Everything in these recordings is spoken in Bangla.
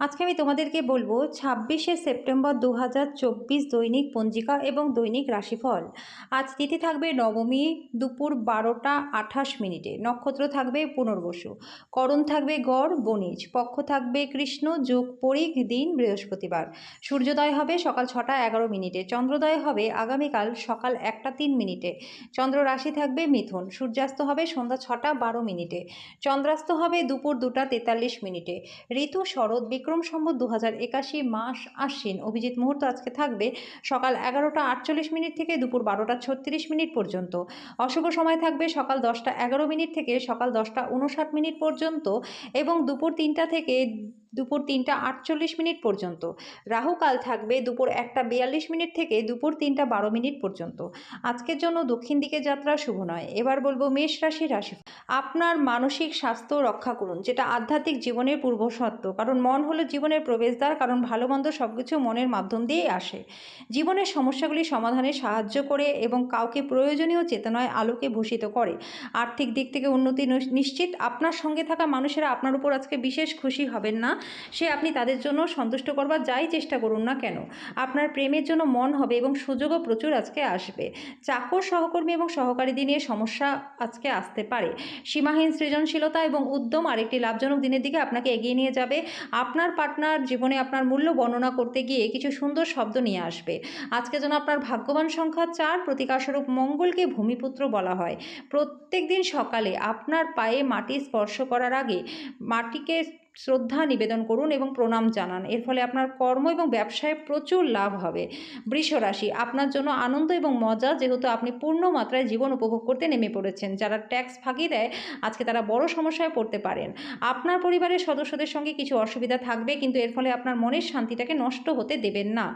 আজকে আমি তোমাদেরকে বলব ছাব্বিশে সেপ্টেম্বর দু হাজার চব্বিশ দৈনিক পঞ্জিকা এবং দৈনিক রাশিফল। আজ তিথি থাকবে নবমী দুপুর বারোটা আঠাশ মিনিটে। নক্ষত্র থাকবে পুনর্বসু। করণ থাকবে গড়, বণিজ। পক্ষ থাকবে কৃষ্ণ, যোগ পরিক দিন, বৃহস্পতিবার। সূর্যোদয় হবে সকাল ছটা এগারো মিনিটে। চন্দ্রোদয় হবে আগামীকাল সকাল একটা তিন মিনিটে। চন্দ্র রাশি থাকবে মিথুন। সূর্যাস্ত হবে সন্ধ্যা ছটা বারো মিনিটে। চন্দ্রাস্ত হবে দুপুর দুটা তেতাল্লিশ মিনিটে। ঋতু শরৎ বিক্রম সম্বত দু একাশি মাস আশ্বিন। অভিজিৎ মুহূর্ত আজকে থাকবে সকাল এগারোটা আটচল্লিশ মিনিট থেকে দুপুর বারোটা ছত্রিশ মিনিট পর্যন্ত। অশুভ সময় থাকবে সকাল দশটা এগারো মিনিট থেকে সকাল দশটা উনষাট মিনিট পর্যন্ত এবং দুপুর তিনটা থেকে দুপুর তিনটা আটচল্লিশ মিনিট পর্যন্ত। রাহুকাল থাকবে দুপুর একটা বিয়াল্লিশ মিনিট থেকে দুপুর তিনটা বারো মিনিট পর্যন্ত। আজকের জন্য দক্ষিণ দিকে যাত্রা শুভ নয়। এবার বলব মেষ রাশি রাশি। আপনার মানসিক স্বাস্থ্য রক্ষা করুন, যেটা আধ্যাত্মিক জীবনের পূর্বশর্ত। কারণ মন হলো জীবনের প্রবেশদ্বার, কারণ ভালো মন্দ সব কিছু মনের মাধ্যম দিয়েই আসে। জীবনের সমস্যাগুলি সমাধানে সাহায্য করে এবং কাউকে প্রয়োজনীয় চেতনায় আলোকে ভূষিত করে। আর্থিক দিক থেকে উন্নতি নিশ- নিশ্চিত। আপনার সঙ্গে থাকা মানুষেরা আপনার উপর আজকে বিশেষ খুশি হবেন না। সে আপনি তাদের জন্য সন্তুষ্ট করবার যাই চেষ্টা করুন না কেন। আপনার প্রেমের জন্য মন হবে এবং সুযোগও প্রচুর আজকে আসবে। চাকর, সহকর্মী এবং সহকারীদের নিয়ে সমস্যা আজকে আসতে পারে। সীমাহীন সৃজনশীলতা এবং উদ্যম আরেকটি লাভজনক দিনের দিকে আপনাকে এগিয়ে নিয়ে যাবে। আপনার পার্টনার জীবনে আপনার মূল্য বর্ণনা করতে গিয়ে কিছু সুন্দর শব্দ নিয়ে আসবে। আজকে যেন আপনার ভাগ্যবান সংখ্যা চার, প্রতিকারস্বরূপ মঙ্গলকে ভূমিপুত্র বলা হয়। প্রত্যেক দিন সকালে আপনার পায়ে মাটি স্পর্শ করার আগে মাটিকে শ্রদ্ধা নিবেদন করুন এবং প্রণাম জানান। এর ফলে আপনার কর্ম এবং ব্যবসায় প্রচুর লাভ হবে। বৃষ রাশি, আপনার জন্য আনন্দ এবং মজা যেহেতু আপনি পূর্ণ মাত্রায় জীবন উপভোগ করতে নেমে পড়েছেন। যারা ট্যাক্স ফাঁকি দেয়, আজকে তারা বড় সমস্যায় পড়তে পারেন। আপনার পরিবারের সদস্যদের সঙ্গে কিছু অসুবিধা থাকবে কিন্তু এর ফলে আপনার মনের শান্তিটাকে নষ্ট হতে দেবেন না।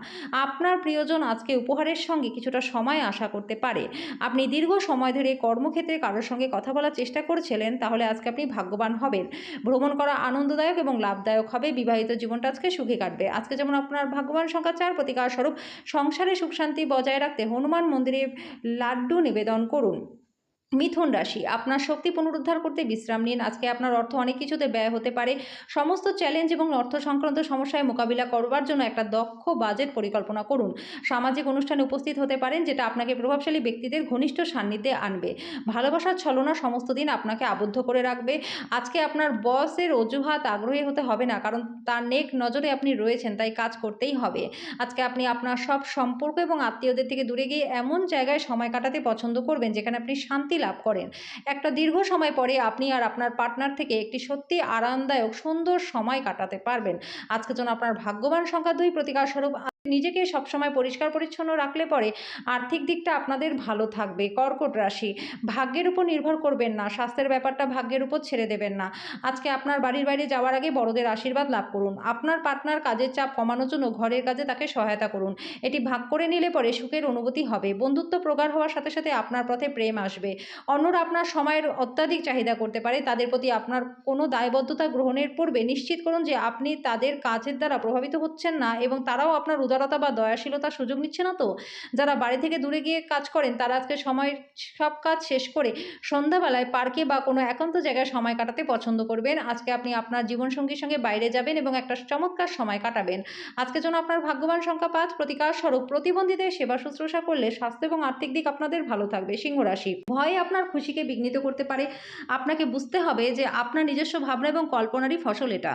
আপনার প্রিয়জন আজকে উপহারের সঙ্গে কিছুটা সময় আশা করতে পারে। আপনি দীর্ঘ সময় ধরে কর্মক্ষেত্রে কারোর সঙ্গে কথা বলার চেষ্টা করছিলেন, তাহলে আজকে আপনি ভাগ্যবান হবেন। ভ্রমণ করা আনন্দদায়ক এবং লাভদায়ক হবে। বিবাহিত জীবনটা আজকে সুখে কাটবে। আজকে যেমন আপনার ভাগ্যবান সংখ্যা চার, প্রতিকার স্বরূপ, সংসারে সুখ শান্তি বজায় রাখতে হনুমান মন্দিরে লাড্ডু নিবেদন করুন। মিথুন রাশি, আপনার শক্তি পুনরুদ্ধার করতে বিশ্রাম নিন। আজকে আপনার অর্থ অনেক কিছুতে ব্যয় হতে পারে। সমস্ত চ্যালেঞ্জ এবং অর্থ সংক্রান্ত সমস্যায় মোকাবিলা করবার জন্য একটা দক্ষ বাজেট পরিকল্পনা করুন। সামাজিক অনুষ্ঠানে উপস্থিত হতে পারেন, যেটা আপনাকে প্রভাবশালী ব্যক্তিদের ঘনিষ্ঠ সান্নিধ্যে আনবে। ভালোবাসার ছলনা সমস্ত দিন আপনাকে আবদ্ধ করে রাখবে। আজকে আপনার বসের অজুহাত আগ্রহী হতে হবে না, কারণ তার নেক নজরে আপনি রয়েছেন, তাই কাজ করতেই হবে। আজকে আপনি আপনার সব সম্পর্ক এবং আত্মীয়দের থেকে দূরে গিয়ে এমন জায়গায় সময় কাটাতে পছন্দ করবেন, যেখানে আপনি শান্তি লাভ করেন। একটা দীর্ঘ সময় পরে আপনি আর আপনার পার্টনার থেকে একটি সত্যি আরামদায়ক, সুন্দর সময় কাটাতে পারবেন। আজকের জন্য আপনার ভাগ্যবান সংখ্যা দুই প্রতিকার স্বরূপ নিজেকে সবসময় পরিষ্কার পরিচ্ছন্ন রাখলে পরে আর্থিক দিকটা আপনাদের ভালো থাকবে। কর্কট রাশি। ভাগ্যের উপর নির্ভর করবেন না। স্বাস্থ্যের ব্যাপারটা ভাগ্যের উপর ছেড়ে দেবেন না। আজকে আপনার বাড়ির বাইরে যাওয়ার আগে বড়দের আশীর্বাদ লাভ করুন। আপনার পার্টনার কাজের চাপ কমানোর জন্য ঘরের কাজে তাকে সহায়তা করুন। এটি ভাগ করে নিলে পরে সুখের অনুভূতি হবে। বন্ধুত্ব প্রগাঢ় হওয়ার সাথে সাথে আপনার পথে প্রেম আসবে। অন্যরা আপনার সময়ের অত্যাধিক চাহিদা করতে পারে। তাদের প্রতি আপনার কোনো দায়বদ্ধতা গ্রহণের পূর্বে নিশ্চিত করুন যে আপনি তাদের কাজের দ্বারা প্রভাবিত হচ্ছেন না এবং তারাও আপনার উদারতা বা দয়াশীলতার সুযোগ নিচ্ছে না তো? যারা বাড়ি থেকে দূরে গিয়ে কাজ করেন, তারা আজকে সময়ের সব কাজ শেষ করে সন্ধ্যাবেলায় পার্কে বা কোনো একান্ত জায়গায় সময় কাটাতে পছন্দ করবেন। আজকে আপনি আপনার জীবনসঙ্গীর সঙ্গে বাইরে যাবেন এবং একটা চমৎকার সময় কাটাবেন। আজকে জন্য আপনার ভাগ্যবান সংখ্যা পাঁচ, প্রতিকার স্বরূপ, প্রতিবন্ধীদের সেবা শুশ্রূষা করলে স্বাস্থ্য এবং আর্থিক দিক আপনাদের ভালো থাকবে, সিংহ রাশি। ভয় আপনার খুশিকে বিঘ্নিত করতে পারে। আপনাকে বুঝতে হবে যে আপনার নিজস্ব ভাবনা এবং কল্পনারই ফসল এটা।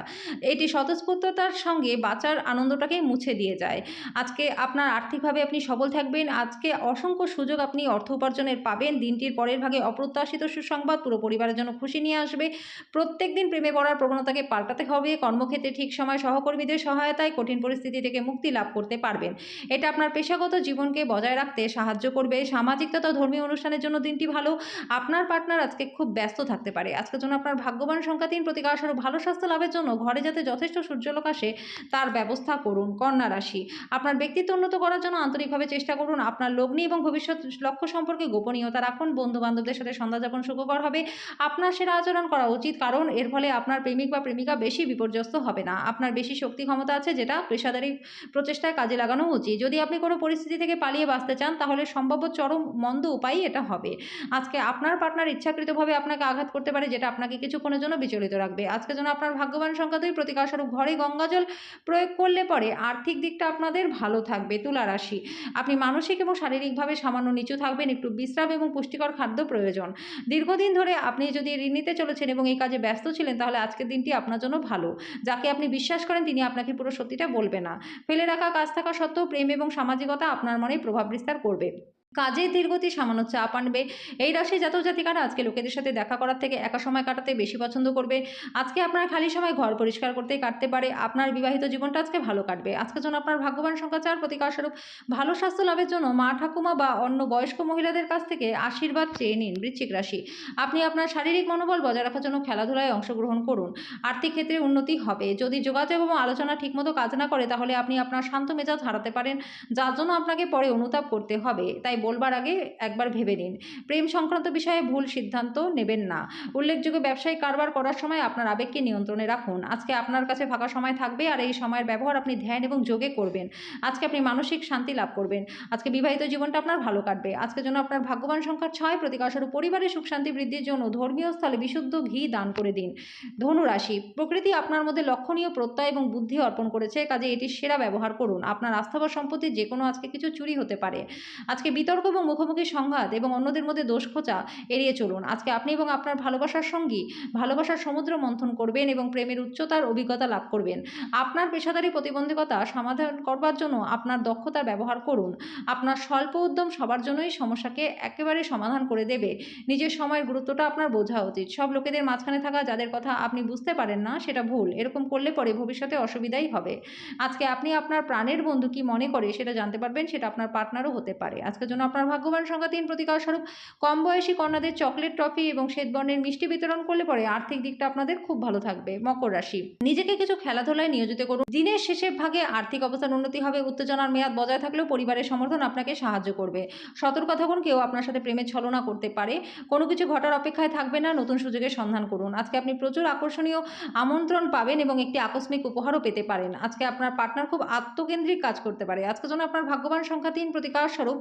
এটি স্বতঃস্ফূর্ততার সঙ্গে বাঁচার আনন্দটাকেই মুছে দিয়ে যায়। আজকে আপনার আর্থিকভাবে আপনি সবল থাকবেন, আজকে অসংখ্য সুযোগ আপনি অর্থ উপার্জনের পাবেন, দিনটির পরের ভাগে অপ্রত্যাশিত সুসংবাদ পুরো পরিবারের জন্য খুশি নিয়ে আসবে। প্রত্যেক দিন প্রেমে পড়ার প্রবণতাকে পাল্টাতে হবে, কর্মক্ষেত্রে ঠিক সময় সহকর্মীদের সহায়তায় কঠিন পরিস্থিতি থেকে মুক্তি লাভ করতে পারবেন। এটা আপনার পেশাগত জীবনকে বজায় রাখতে সাহায্য করবে, সামাজিক তথা ধর্মীয় অনুষ্ঠানের জন্য দিনটি ভালো, আপনার পার্টনার আজকে খুব ব্যস্ত থাকতে পারে। আজকের জন্য আপনার ভাগ্যবান সংখ্যা তিন, প্রতিকার ভালো স্বাস্থ্য লাভের জন্য ঘরে যাতে যথেষ্ট সূর্যলোক আসে, তার ব্যবস্থা করুন। কন্যা রাশি আপনার ব্যক্তিত্ব উন্নত করার জন্য আন্তরিকভাবে চেষ্টা করুন। আপনার লগ্নি এবং ভবিষ্যৎ লক্ষ্য সম্পর্কে গোপনীয়তা রাখুন। বন্ধু বান্ধবদের সাথে সন্ধ্যা যাপন সুখকর হবে। আপনার সেরা আচরণ করা উচিত, কারণ এর ফলে আপনার প্রেমিক বা প্রেমিকা বেশি বিপর্যস্ত হবে না। আপনার বেশি শক্তি ক্ষমতা আছে, যেটা পেশাদারি প্রচেষ্টায় কাজে লাগানো উচিত। যদি আপনি কোনো পরিস্থিতি থেকে পালিয়ে বাঁচতে চান, তাহলে সম্ভাব্য চরম মন্দ উপায়ই এটা হবে। আজকে আপনার পার্টনার ইচ্ছাকৃতভাবে আপনাকে আঘাত করতে পারে, যেটা আপনাকে কিছুক্ষণের জন্য বিচলিত রাখবে। আজকে যেন আপনার ভাগ্যবান সংখ্যা দুই প্রতিকার স্বরূপ ঘরে গঙ্গাজল প্রয়োগ করলে পরে আর্থিক দিকটা আপনাদের ভালো থাকবে তুলা রাশি। আপনি মানসিক এবং শারীরিকভাবে সামান্য নিচু থাকবেন, একটু বিশ্রাম এবং পুষ্টিকর খাদ্য প্রয়োজন। দীর্ঘদিন ধরে আপনি যদি ঋণ নিতে চলেছেন এবং এই কাজে ব্যস্ত ছিলেন, তাহলে আজকের দিনটি আপনার জন্য ভালো। যাকে আপনি বিশ্বাস করেন, তিনি আপনাকে পুরো সত্যিটা বলবে না। ফেলে রাখা কাজ থাকা সত্ত্বেও প্রেম এবং সামাজিকতা আপনার মনে প্রভাব বিস্তার করবে। কাজের ধীরগতি সামান্য চাপ আনবে। এই রাশি জাতক জাতিকারা আজকে লোকেদের সাথে দেখা করার থেকে একা সময় কাটাতে বেশি পছন্দ করবে। আজকে আপনার খালি সময় ঘর পরিষ্কার করতেই কাটতে পারে। আপনার বিবাহিত জীবনটা আজকে ভালো কাটবে। আজকের জন্য আপনার ভাগ্যবান সংখ্যা চার প্রতিকারস্বরূপ। ভালো স্বাস্থ্য লাভের জন্য মা ঠাকুমা বা অন্য বয়স্ক মহিলাদের কাছ থেকে আশীর্বাদ চেয়ে নিন বৃশ্চিক রাশি। আপনি আপনার শারীরিক মনোবল বজায় রাখার জন্য খেলাধুলায় অংশগ্রহণ করুন। আর্থিক ক্ষেত্রে উন্নতি হবে। যদি যোগাযোগ এবং আলোচনা ঠিকমতো কাজ না করে, তাহলে আপনি আপনার শান্ত মেজাজ হারাতে পারেন। যার জন্য আপনাকে পরে অনুতাপ করতে হবে। তাই বলবার আগে একবার ভেবে নিন। প্রেম সংক্রান্ত বিষয়ে ভুল সিদ্ধান্ত নেবেন না। উল্লেখযোগ্য ব্যবসায়িক কারবার করার সময় আপনার আবেগকে নিয়ন্ত্রণে রাখুন। আজকে আপনার কাছে ফাঁকা সময় থাকবে আর এই সময়ের ব্যবহার আপনি ধ্যান এবং যোগে করবেন। আজকে আপনি মানসিক শান্তি লাভ করবেন। আজকে বিবাহিত জীবনটা আপনার ভালো কাটবে। আজকের জন্য আপনার ভাগ্যবান সংখ্যা ছয় প্রতিকারস্বরূপ পরিবারের সুখ শান্তি বৃদ্ধির জন্য ধর্মীয় স্থলে বিশুদ্ধ ঘি দান করে দিন। ধনু রাশি প্রকৃতি আপনার মধ্যে লক্ষণীয় প্রত্যয় এবং বুদ্ধি অর্পণ করেছে। কাজে এটির সেরা ব্যবহার করুন। আপনার আস্থাবর সম্পত্তি যে কোনো আজকে কিছু চুরি হতে পারে। আজকে বিতর্ক এবং মুখোমুখি সংঘাত এবং অন্যদের মধ্যে দোষ খোঁচা এড়িয়ে চলুন। আজকে আপনি এবং আপনার ভালোবাসার সঙ্গী ভালোবাসার সমুদ্র মন্থন করবেন এবং প্রেমের উচ্চতার অভিজ্ঞতা লাভ করবেন। আপনার পেশাদারি প্রতিবন্ধকতা সমাধান করবার জন্য আপনার দক্ষতার ব্যবহার করুন। আপনার স্বল্প উদ্যম সবার জন্যই সমস্যাকে একেবারে সমাধান করে দেবে। নিজের সময়ের গুরুত্বটা আপনার বোঝা উচিত। সব লোকেদের মাঝখানে থাকা যাদের কথা আপনি বুঝতে পারেন না, সেটা ভুল। এরকম করলে পরে ভবিষ্যতে অসুবিধাই হবে। আজকে আপনি আপনার প্রাণের বন্ধু কি মনে করে সেটা জানতে পারবেন, সেটা আপনার পার্টনারও হতে পারে। আজকের জন্য আপনার ভাগ্যবান সংখ্যা তিন। প্রতিকার স্বরূপ, কম বয়সী কন্যাদের চকলেট টফি এবং শ্বেতবর্ণের মিষ্টি বিতরণ করলে পরে আর্থিক দিকটা আপনাদের খুব ভালো থাকবে। মকর রাশি। নিজেকে কিছু খেলাধুলায় নিয়োজিত করুন। দিনের শেষের ভাগে আর্থিক অবস্থার উন্নতি হবে। উত্তেজনার মেয়াদ বজায় থাকলেও পরিবারের সমর্থন আপনাকে সাহায্য করবে। সতর্ক থাকুন, কেউ আপনার সাথে প্রেমের ছলনা করতে পারে। কোনো কিছু ঘটার অপেক্ষায় থাকবে না। নতুন সুযোগের সন্ধান করুন। আজকে আপনি প্রচুর আকর্ষণীয় আমন্ত্রণ পাবেন এবং একটি আকস্মিক উপহারও পেতে পারেন। আজকে আপনার পার্টনার খুব আত্মকেন্দ্রিক কাজ করতে পারে। আজকে যেন আপনার ভাগ্যবান সংখ্যা তিন। প্রতিকার স্বরূপ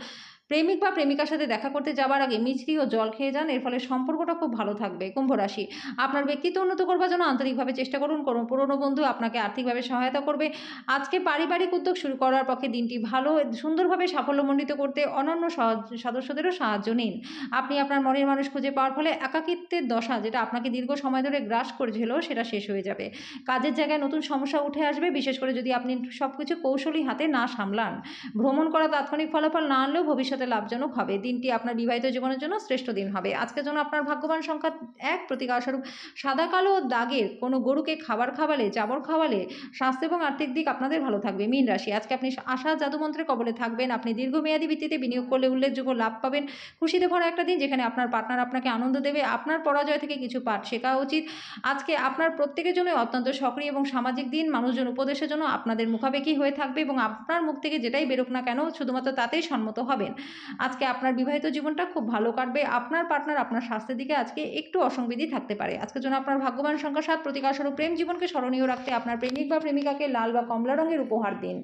প্রেমিক বা প্রেমিকার সাথে দেখা করতে যাওয়ার আগে মিছরি ও জল খেয়ে যান, এর ফলে সম্পর্কটা খুব ভালো থাকবে। কুম্ভ রাশি, আপনার ব্যক্তিত্ব উন্নত করবার জন্য আন্তরিকভাবে চেষ্টা করুন, কোনো পুরনো বন্ধু আপনাকে আর্থিকভাবে সহায়তা করবে। আজকে পারিবারিক উদ্যোগ শুরু করার পক্ষে দিনটি ভালো, সুন্দরভাবে সাফল্যমণ্ডিত করতে অনন্য সহ- সদস্যদেরও সাহায্য নিন। আপনি আপনার মনের মানুষ খুঁজে পাওয়ার ফলে একাকিত্বের দশা যেটা আপনাকে দীর্ঘ সময় ধরে গ্রাস করেছিল, সেটা শেষ হয়ে যাবে। কাজের জায়গায় নতুন সমস্যা উঠে আসবে, বিশেষ করে যদি আপনি সব কিছু কৌশলী হাতে না সামলান। ভ্রমণ করা তাৎক্ষণিক ফলাফল না আনলেও ভবিষ্যতে লাভজনক হবে। দিনটি আপনার বিবাহিত জীবনের জন্য শ্রেষ্ঠ দিন হবে। আজকের জন্য আপনার ভাগ্যবান সংখ্যা এক প্রতিকারস্বরূপ সাদা, কালো দাগের কোনো গরুকে খাবার খাওয়ালে, জাবর খাওয়ালে স্বাস্থ্য এবং আর্থিক দিক আপনাদের ভালো থাকবে। মীন রাশি, আজকে আপনি আশা জাদুমন্ত্রের কবলে থাকবেন। আপনি দীর্ঘমেয়াদী ভিত্তিতে বিনিয়োগ করলে উল্লেখযোগ্য লাভ পাবেন। খুশিতে ভরা একটা দিন যেখানে আপনার পার্টনার আপনাকে আনন্দ দেবে, আপনার পরাজয় থেকে কিছু পাঠ শেখা উচিত। আজকে আপনার প্রত্যেকের জন্য অত্যন্ত সক্রিয় এবং সামাজিক দিন, মানুষজন উপদেশের জন্য আপনাদের মুখাপেক্ষি হয়ে থাকবে এবং আপনার মুখ থেকে যেটাই বেরোক না কেন, শুধুমাত্র তাতেই সম্মত হবেন। আজকে আপনার বিবাহিত জীবনটা খুব ভালো কাটবে, আপনার পার্টনার আপনার স্বাস্থ্যের দিকে আজকে একটু অসংবিধি থাকতে পারে। আজকের জন্য আপনার ভাগ্যবান সংখ্যা সাত প্রতিকার স্বরূপ প্রেম জীবনকে স্মরণীয় রাখতে আপনার প্রেমিক বা প্রেমিকাকে লাল বা কমলা রঙের উপহার দিন।